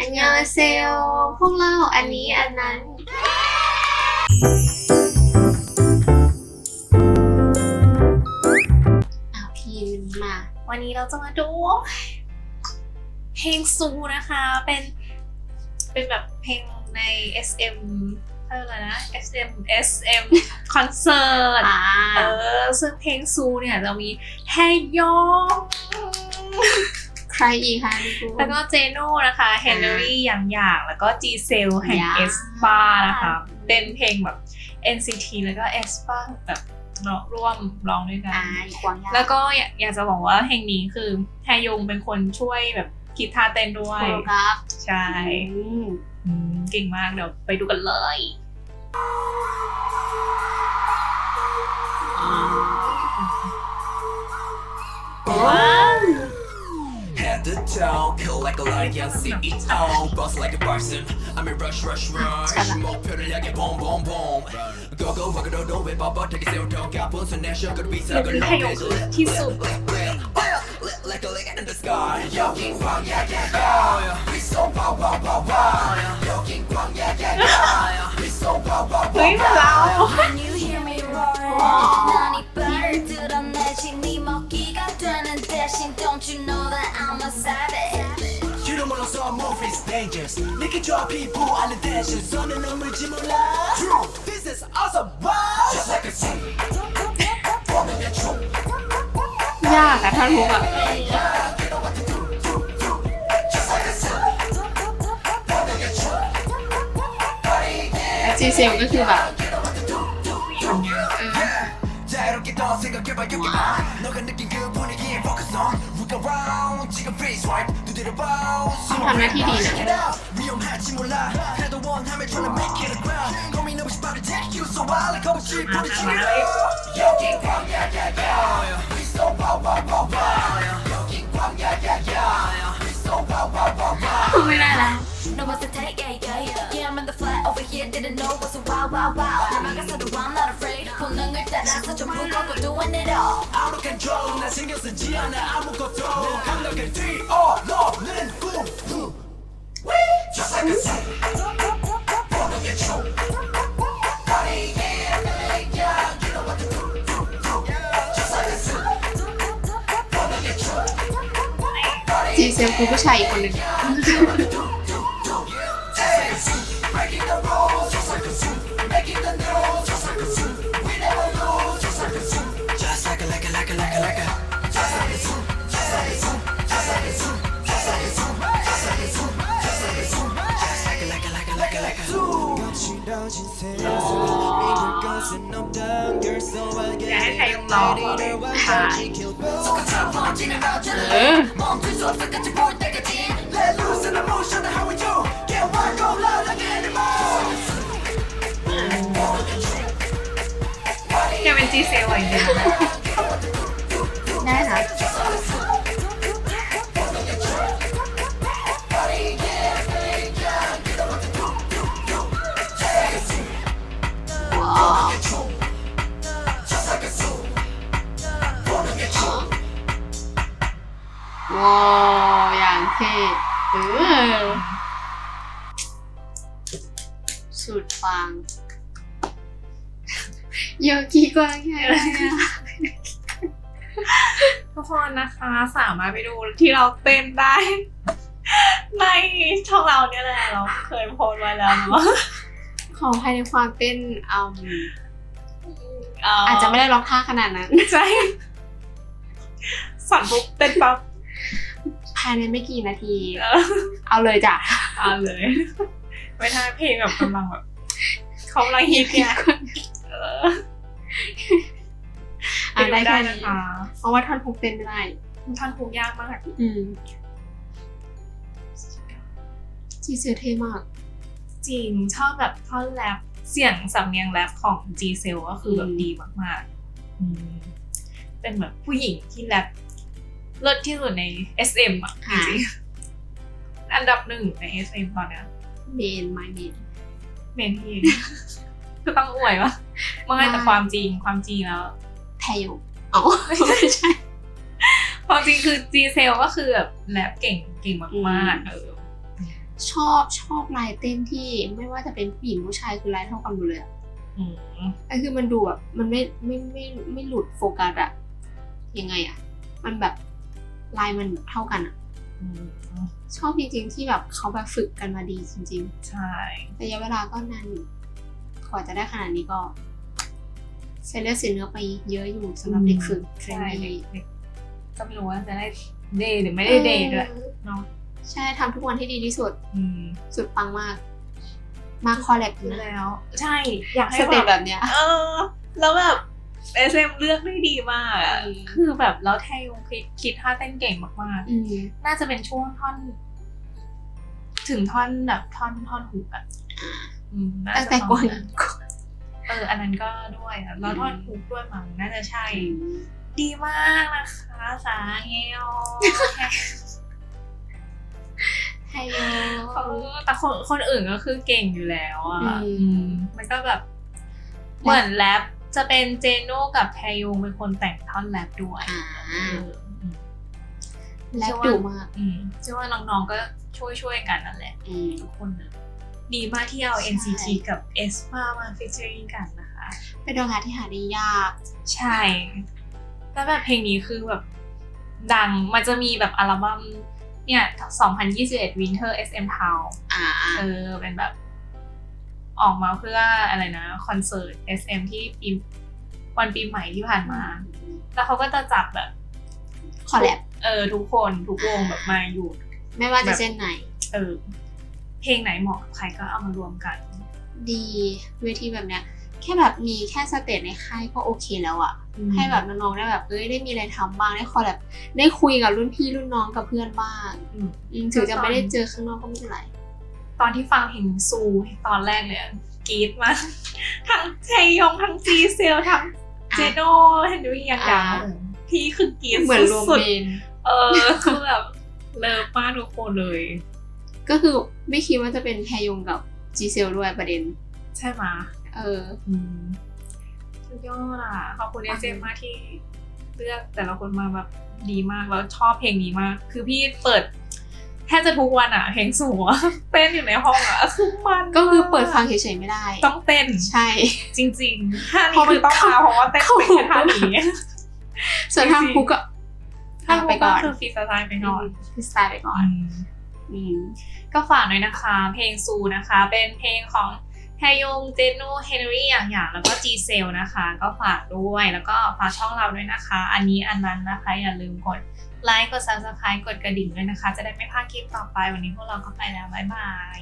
อันยองเซลพวกเราอันนี้อันนั้นอ้าวพีนมา วันนี้เราจะมาดู เพลงซูนะคะ เป็น เป็นแบบเพลงใน SM อะไรนะ SM SM คอนเสิร์ตอ่าเออซึ่งเพลงซูเนี่ย เรามีแฮยอง ใครอีกคะพี่กูแล้วก็เจโน่นะคะเฮนรี่อย่างอย่างแล้วก็จีเซลแห่งอย่างเอสปานะคะเป็นเพลงแบบ NCT แล้วก็เอสปาแบบร่วมร้องด้วยกันอ่าอีกวางยาแล้วก็อยากอยากจะบอกว่าเพลงนี้คือแฮยงเป็นคนช่วยแบบคิดท่าเต้นด้วยโคโรกราฟใช่อืมอืมเก่งมากเดี๋ยวไปดูกันเลยว้า the town, Kill like a lion, CEO Boss like a Bison. I'm in rush, rush, rush. 목 편하게 boom, boom, boom. Go, go, fuck it, don't do it 바빠 되게 세우던 가쁜 순내 셔그로 위상을 높이지 기술 Like a leg in the sky. Yo King, 광야, yeah, yeah, 위성 Yo King, 광야, yeah, yeah, yeah. We so wah wah 위성 와와와와 you know that I'm a savage You don't wanna saw movies dangerous. Make it drop people on the dancing. Son and number Jimula. This is awesome. Wow. Just like a sea. Forming a troop. ยากอะท่านพุกอะ Just like a sea. Forming a troop. จีเซลก็คือแบบ 자유롭게 더 생각해봐 여기봐 너가 느낀 그 분위기에 focus on ต้องทำหน้าที่ดีนะไม่ได้แล้ว No one's to take yeah yeah yeah Yeah I'm in the flat over here didn't know what's a wow wow wow 나가서도 I'm not afraid 본능을 따라서 전부 걸고 doing it all Out of control 나 신경 쓰지 않아 아무것도 감각을 뛰어넘는 꿈 Just like a sea 번호의 총 Party yeah yeah You know what to do do do Just like a sea 번호의 총 Party จีเซลคือผู้ชายอีกคนหนึ่ง Breaking ให้ใครยังรอบอกเลยค่ะเออ รอย่างเงี้ยได้ค่ะว้าวว้าวอย่างเท่เออสุดฟัง โยกีกวางไงอะทุกคนนะคะสามารถไปดูที่เราเต้นได้ ในช่องเราเนี่ยแหละเราเคยโพสต์ไว้แล้วเนาะขอภายในความเต้นอืมเอาจจะไม่ได้ร้องท่าขนาดนั้นใช่สั่นปุ๊บเต้นปั๊บภายในไม่กี่นาที เออเอาเลยจ้ะเอาเลย ไม่ทันเพลงแบบกำลังแบบเขากำลังฮิตเนี่ยเอออะได้ได้แค่นะนี้คะเพราะว่าท่อนพุกเต้นไม่ได้ ท่านคุกยากมาก อืมจีเซลเท่มาก จริงชอบแบบท่อนแรปเสียงสำเนียงแรปของ G c e l ก็คือแบบอืมดีมากๆอืมเป็นแบบผู้หญิงที่แรปเลิศที่สุดใน SM อะจริงๆอันดับหนึ่งใน SM ตอนเนี้ยเมนไมเมนเมนทีคือ ต้องอวยวะไม่แต่ความจริงความจริงแล้วแทยงอ๋อไม่ใช่ความจริงคือ G c e l ก็คือแบบแรปเก่งเก่งมากๆเออชอบชอบลายเต้นที่ไม่ว่าจะเป็นผู้หญิงผู้ชายคือลายเท่ากันหมดเลยอะอืมก็คือมันดูแบบมันไม่ไม่ไม่ไม่หลุดโฟกัสอะยังไงอะมันแบบลายมันแบบเท่ากันอะอืมชอบจริงๆที่แบบเขาแบบฝึกกันมาดีจริงใช่ๆระยะเวลาก็นานอยู่ กว่าจะได้ขนาดนี้ก็ใช้เลือดเสียเนื้อไปเยอะอยู่สำหรับเด็กฝึกเทรใช่นนีเด็กๆก็ไม่รู้ว่าจะได้เดย์หรือไม่ได้เดย์ด้วยเออเนาะใช่ทำทุกวันที่ดีที่สุดอืมสุดปังมาก มาคอลแลบคือนะแล้ว ใช่ อยากให้สเต็ปแบแบบบเนี้ยเออ แล้วแบบ SM เลือกได้ดีมากอะอืมคือแบบแล้วไทยงคิดคิดท่าเต้นเก่งมากอืมๆน่าจะเป็นช่วงท่อน ถึงท่อนแบบท่อนท่อนหุกอะอืมน่า ตั้งจะแต่ปก่อระนมาณเอออันนั้นก็ด้วยอะแล้วท่อนหุกด้วยมั้งน่าจะใช่ ดีมากนะคะสาเฮลไฮโยเออแต่คนคนอื่นก็คือเก่งอยู่แล้วอะอืมอืมมันก็แบบ เหมือนแรปจะเป็นเจโน่กับแทยุงเป็นคนแต่งท่อนแรปด้วยอ่าเอออืมแลบดุมากอืมเชื่อว่าน้องๆก็ช่วยช่วยๆกันนั่นแหละอืมทุกคนนะ ดีมากที่เอาใช่ NCT กับ s มามาฟิชเชอริงกันนะคะ เป็นดวงงานที่หาได้ยาก ใช่ แล้วแบบเพลงนี้คือแบบดัง มันจะมีแบบอัลบั้มเนี่ย 2021 Winter SM Town อ่าเออ เป็นแบบออกมาเพื่ออะไรนะ คอนเสิร์ต SM ที่ปีวันปีใหม่ที่ผ่านมา แล้วเขาก็จะจับแบบคอลแลบเออ ทุกคนทุกวงแบบมาอยู่ ไม่ว่าแบจะบเส้นไหน เออ เพลงไหนเหมาะกับใครก็เอามารวมกัน ดีเวทีแบบเนี้ยแค่แบบมีแค่สเตจในค่ายก็โอเคแล้วอะให้แบบน้องๆได้แบบเอ้ยได้มีอะไรทำบ้างได้คอลแลบได้คุยกับรุ่นพี่รุ่นน้องกับเพื่อนบ้างอืมอืมถึงจะไม่ได้เจอข้างนอกก็ไม่เป็นไรตอนที่ฟังเพลงซูตอนแรกเลยอะกรี๊ดมากทั้งเทยองทั้งจีเซลทั้งเจโนเฮนรี่ยังดังอ่าพี่คือกรี๊ดเหมือนรวมสุดเมนๆเออคือแบบเลิฟมากทุกคนเลย ก็คือไม่คิดว่าจะเป็นแพยงกับจีเซลด้วยประเด็น ใช่ไหมะเอออืมสุดยอดอะ ขอบคุณเอเจมากที่เลือกแต่ละคนมาแบบดีมากแล้วชอบเพลงนี้มาก คือพี่เปิดแทบจะทุกวันอะ เพลงสูงอะเต้นอยู่ในห้องอะคือมันก็คือเปิดฟังเฉยๆไม่ได้ ต้องเต้นใช่ จริงๆท่าพอนี้มันคือต้องมาเพราะว่าเต้นเข้าเป็นแค่ท่านี้ส่วนทางจริงๆคุกก็ท่าอะไปไปก่ก่ออนนคือฟรีสไตล์ไปก่อนคือสไตล์ไปก่อน อืมก็ฝากหน่อยนะคะ เพลงซูนะคะ เป็นเพลงของแฮยงเจโนเฮนรี่อย่างอย่างแล้วก็จีเซลนะคะ ก็ฝากด้วยแล้วก็ฝากช่องเราด้วยนะคะ อันนี้อันนั้นนะคะ อย่าลืมกดไลค์กด subscribe กดกระดิ่งด้วยนะคะ จะได้ไม่พลาดคลิปต่อไปวันนี้พวกเราก็ไปแล้ว บ๊ายบาย